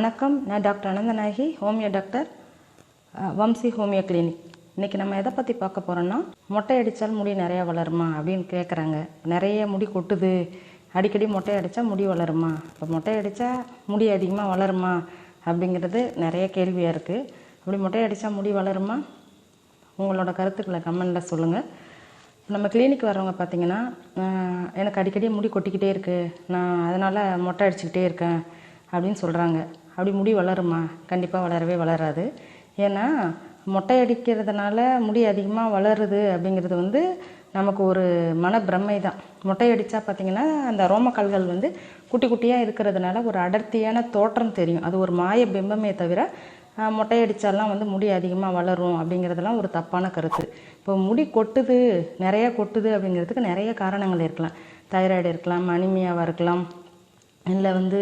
வணக்கம். நான் doctor Ananthanayaki homeo doctor Vamsi homeo clinic. இன்றைக்கி நம்ம எதை பற்றி பார்க்க போகிறோன்னா மொட்டை அடித்தால் முடி நிறையா வளருமா அப்படின்னு கேட்குறாங்க நிறைய முடி கொட்டுது. அடிக்கடி மொட்டை அடித்தா முடி வளருமா? இப்போ மொட்டை அடித்தா முடி அதிகமாக வளருமா? அப்படிங்கிறது நிறைய கேள்வியாக இருக்குது அப்படி மொட்டை அடித்தா முடி வளருமா? உங்களோட கருத்துக்களை கமெண்டில் சொல்லுங்கள் நம்ம கிளினிக் வரவங்க பார்த்தீங்கன்னா எனக்கு அடிக்கடி முடி கொட்டிக்கிட்டே இருக்குது நான் அதனால் மொட்டை அடிச்சுக்கிட்டே இருக்கேன் அப்படின்னு சொல்கிறாங்க அப்படி முடி வளருமா? கண்டிப்பாக வளரவே வளராது. ஏன்னா மொட்டை அடிக்கிறதுனால முடி அதிகமாக வளருது அப்படிங்கிறது வந்து நமக்கு ஒரு மன பிரமை தான் மொட்டை அடித்தா பார்த்தீங்கன்னா அந்த ரோமக்கல்கள் வந்து குட்டி குட்டியாக இருக்கிறதுனால ஒரு அடர்த்தியான தோற்றம் தெரியும். அது ஒரு மாய பிம்பமே தவிர மொட்டை அடித்தாலாம் வந்து முடி அதிகமாக வளரும் அப்படிங்கிறதெல்லாம் ஒரு தப்பான கருத்து. இப்போ முடி கொட்டுது நிறைய கொட்டுது அப்படிங்கிறதுக்கு நிறைய காரணங்கள் இருக்கலாம். தைராய்டு இருக்கலாம் அனிமியாவாக இருக்கலாம் இல்லை வந்து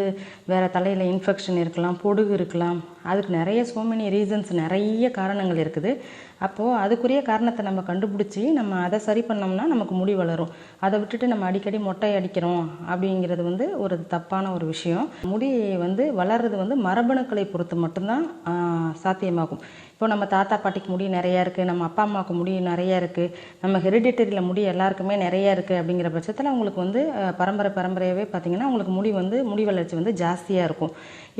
வேறு தலையில் இன்ஃபெக்ஷன் இருக்கலாம் பொடுகு இருக்கலாம். அதுக்கு நிறைய so மெனி ரீசன்ஸ் நிறைய காரணங்கள் இருக்குது. அப்போது அதுக்குரிய காரணத்தை நம்ம கண்டுபிடிச்சி நம்ம அதை சரி பண்ணோம்னா நமக்கு முடி வளரும். அதை விட்டுட்டு நம்ம அடிக்கடி மொட்டை அடிக்கிறோம் அப்படிங்கிறது வந்து ஒரு தப்பான ஒரு விஷயம். முடி வந்து வளர்றது வந்து மரபணுக்களை பொறுத்து மட்டும்தான் சாத்தியமாகும். இப்போ நம்ம தாத்தா பாட்டிக்கு முடி நிறையா இருக்குது நம்ம அப்பா அம்மாவுக்கு முடி நிறையா இருக்குது நம்ம ஹெரிடிட்டரியில் முடி எல்லாருக்குமே நிறையா இருக்குது அப்படிங்கிற பட்சத்தில் அவங்களுக்கு வந்து பரம்பரை பரம்பரையாகவே பார்த்திங்கன்னா அவங்களுக்கு முடி வந்து முடி வளர்ச்சி வந்து ஜாஸ்தியாக இருக்கும்.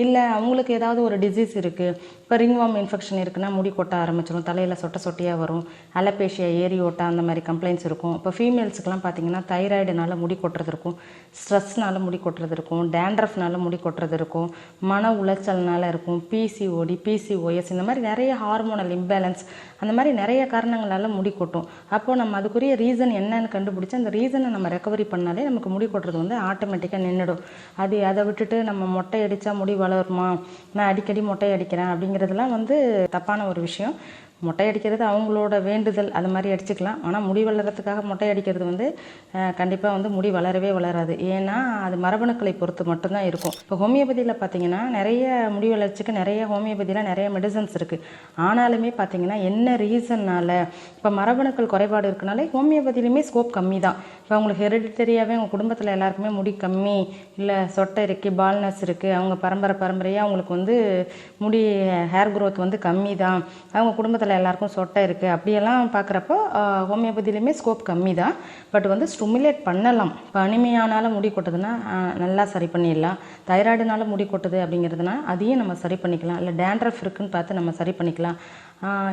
இல்லை அவங்களுக்கு ஏதாவது ஒரு டிசீஸ் இருக்குது இப்போ ரிங்வாம் இன்ஃபெக்ஷன் இருக்குன்னா முடி கொட்ட ஆரம்பிச்சிடும் தலையில் சொட்ட சொட்டையாக வரும் அலப்பேஷியா ஏரி ஓட்டா அந்த மாதிரி கம்ப்ளைண்ட்ஸ் இருக்கும். இப்போ ஃபீமேல்ஸுக்கெலாம் பார்த்தீங்கன்னா தைராய்டுனால முடி கொட்டுறது இருக்கும் ஸ்ட்ரெஸ்னால முடி கொட்டுறது இருக்கும் டேண்ட்ரஃப்னால முடி கொட்டுறது இருக்கும் மன உளைச்சல்னால இருக்கும் பிசிஓடி பிசிஓஎஸ் இந்த மாதிரி நிறைய ஹார்மோனல் இம்பேலன்ஸ் அந்த மாதிரி நிறைய காரணங்களால் முடி கொட்டும். அப்போது நம்ம அதுக்குரிய ரீசன் என்னன்னு கண்டுபிடிச்சி அந்த ரீசனை நம்ம ரெக்கவரி பண்ணாலே நமக்கு முடி கொட்டுறது வந்து ஆட்டோமேட்டிக்காக நின்றுடும் அது அதை விட்டுட்டு நம்ம மொட்டை அடித்தா முடி வளருமா? நான் அடிக்கடி மொட்டை அடிக்கிறேன் அப்படிங்கிறதுலாம் வந்து தப்பான ஒரு விஷயம். மொட்டை அடிக்கிறது அவங்களோட வேண்டுதல் அது மாதிரி அடிச்சுக்கலாம். ஆனால் முடி வளர்கிறதுக்காக மொட்டை அடிக்கிறது வந்து கண்டிப்பாக வந்து முடி வளரவே வளராது. ஏன்னா அது மரபணுக்களை பொறுத்து மட்டும்தான் இருக்கும். இப்போ ஹோமியோபதியில் பார்த்தீங்கன்னா நிறைய முடி வளர்ச்சிக்கு நிறைய ஹோமியோபதியில் நிறைய மெடிசன்ஸ் இருக்குது ஆனாலுமே பார்த்தீங்கன்னா என்ன ரீசன்னால் இப்போ மரபணுக்கள் குறைபாடு இருக்கனாலே ஹோமியோபதியிலுமே ஸ்கோப் கம்மி தான் இப்போ அவங்களுக்கு ஹெரிடிட்டரியாகவே அவங்க குடும்பத்தில் எல்லாருக்குமே முடி கம்மி இல்லை சொட்டை இருக்குது பால்னஸ் இருக்குது அவங்க பரம்பரை பரம்பரையாக அவங்களுக்கு வந்து முடி ஹேர் க்ரோத் வந்து கம்மி தான் அவங்க குடும்பத்தில் எல்லாருக்கும் சொட்டை இருக்குது அப்படியெல்லாம் பார்க்குறப்போ ஹோமியோபதியிலையுமே ஸ்கோப் கம்மி தான் பட் வந்து ஸ்டிமுலேட் பண்ணலாம். இப்போ அனிமையானால முடி கொட்டுதுன்னா நல்லா சரி பண்ணிடலாம். தைராய்டுனால முடி கொட்டுது அப்படிங்கிறதுனா அதையும் நம்ம சரி பண்ணிக்கலாம். இல்லை டேண்ட்ரஃப் இருக்குன்னு பார்த்து நம்ம சரி பண்ணிக்கலாம்.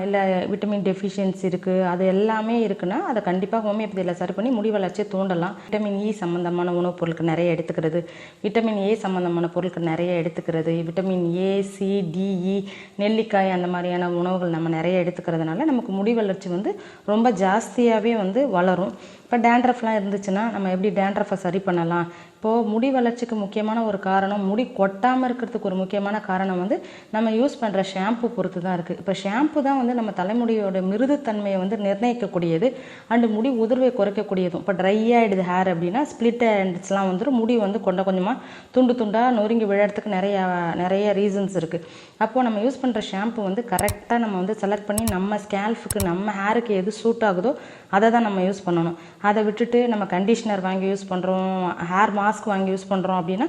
இல்லை விட்டமின் டெஃபிஷியன்சி இருக்குது அது எல்லாமே இருக்குன்னா அதை கண்டிப்பாக ஹோமியோபதியில் சரி பண்ணி முடி வளர்ச்சியை தூண்டலாம். விட்டமின் இ e சம்மந்தமான உணவுப் பொருட்கள் நிறைய எடுத்துக்கிறது. விட்டமின் ஏ சம்மந்தமான பொருட்கள் நிறைய எடுத்துக்கிறது. விட்டமின் ஏ சி டிஇ நெல்லிக்காய் அந்த மாதிரியான உணவுகள் நம்ம நிறைய எடுத்துக்கிறதுனால நமக்கு முடி வளர்ச்சி வந்து ரொம்ப ஜாஸ்தியாகவே வந்து வளரும். இப்போ டேண்ட்ரஃப்லாம் இருந்துச்சுன்னா நம்ம எப்படி டேண்ட்ரஃபை சரி பண்ணலாம்? இப்போது முடி வளர்ச்சிக்கு முக்கியமான ஒரு காரணம் முடி கொட்டாமல் இருக்கிறதுக்கு ஒரு முக்கியமான காரணம் வந்து நம்ம யூஸ் பண்ணுற ஷாம்பு பொறுத்து தான் இருக்குது இப்போ ஷாம்பு தான் வந்து நம்ம தலைமுடியோட மிருதுத்தன்மையை வந்து நிர்ணயிக்கக்கூடியது அண்டு முடி உதிர்வை குறைக்கக்கூடியதும். இப்போ ட்ரை ஆகிடுது ஹேர் அப்படின்னா ஸ்பிளிட் ஹேண்ட்ஸ்லாம் வந்துட்டு முடி வந்து கொண்ட கொஞ்சமாக துண்டு துண்டாக நொறுங்கி விழறதுக்கு நிறைய நிறைய ரீசன்ஸ் இருக்குது அப்போது நம்ம யூஸ் பண்ணுற ஷாம்பு வந்து கரெக்டாக நம்ம வந்து செலக்ட் பண்ணி நம்ம ஸ்கேல்ஃபுக்கு நம்ம ஹேருக்கு எது சூட் ஆகுதோ அதை தான் நம்ம யூஸ் பண்ணணும். அதை விட்டுட்டு நம்ம கண்டிஷனர் வாங்கி யூஸ் பண்ணுறோம் ஹேர் மாஸ்க் மாஸ்க் வாங்கி யூஸ் பண்ணுறோம் அப்படின்னா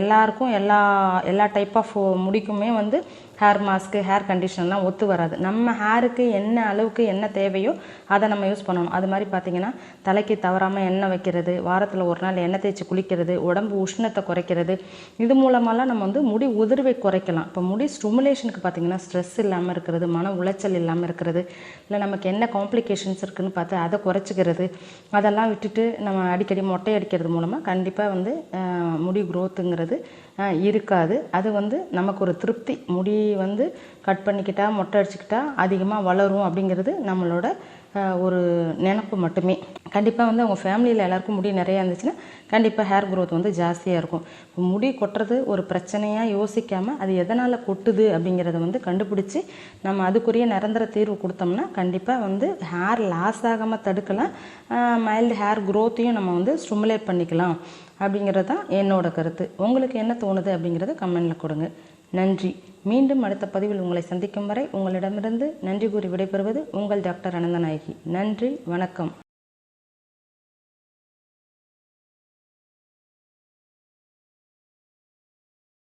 எல்லாருக்கும் எல்லா எல்லா டைப் ஆஃப் uh, முடிக்குமே வந்து ஹேர் மாஸ்க்கு ஹேர் கண்டிஷனர்லாம் ஒத்து வராது. நம்ம ஹேருக்கு என்ன அளவுக்கு என்ன தேவையோ அதை நம்ம யூஸ் பண்ணணும். அது மாதிரி பார்த்தீங்கன்னா தலைக்கு தவறாமல் எண்ணெய் வைக்கிறது வாரத்தில் ஒரு நாள் எண்ணெய் தேய்ச்சி குளிக்கிறது உடம்பு உஷ்ணத்தை குறைக்கிறது இது மூலமாலாம் நம்ம வந்து முடி உதிர்வை குறைக்கலாம். இப்போ முடி ஸ்டிமுலேஷனுக்கு பார்த்தீங்கன்னா ஸ்ட்ரெஸ் இல்லாமல் இருக்கிறது மன உளைச்சல் இல்லாமல் இருக்கிறது இல்லை நமக்கு என்ன காம்ப்ளிகேஷன்ஸ் இருக்குதுன்னு பார்த்து அதை குறைச்சிக்கிறது அதெல்லாம் விட்டுட்டு நம்ம அடிக்கடி மொட்டை அடிக்கிறது மூலமாக கண்டிப்பாக வந்து வந்து முடி குரோத்துங்கிறது இருக்காது. அது வந்து நமக்கு ஒரு திருப்தி. முடி வந்து கட் பண்ணிக்கிட்டால் மொட்டை அடிச்சுக்கிட்டால் அதிகமாக வளரும் அப்படிங்கிறது நம்மளோட ஒரு நினப்பு மட்டுமே. கண்டிப்பாக வந்து அவங்க ஃபேமிலியில் எல்லாருக்கும் முடி நிறையா இருந்துச்சுன்னா கண்டிப்பாக ஹேர் க்ரோத் வந்து ஜாஸ்தியாக இருக்கும். இப்போ முடி கொட்டுறது ஒரு பிரச்சனையாக யோசிக்காமல் அது எதனால் கொட்டுது அப்படிங்கிறத வந்து கண்டுபிடிச்சி நம்ம அதுக்குரிய நிரந்தர தீர்வு கொடுத்தோம்னா கண்டிப்பாக வந்து ஹேர் லாஸ் ஆகாமல் தடுக்கலாம். மைல்டு ஹேர் க்ரோத்தையும் நம்ம வந்து ஸ்டிமுலேட் பண்ணிக்கலாம் அப்படிங்கிறது தான் என்னோட கருத்து. உங்களுக்கு என்ன தோணுது அப்படிங்கிறத கமெண்டில் கொடுங்க. நன்றி. மீண்டும் அடுத்த பதிவில் உங்களை சந்திக்கும் வரை உங்களிடமிருந்து நன்றி கூறி விடைபெறுவது உங்கள் டாக்டர் அனந்தநாயகி. நன்றி வணக்கம்.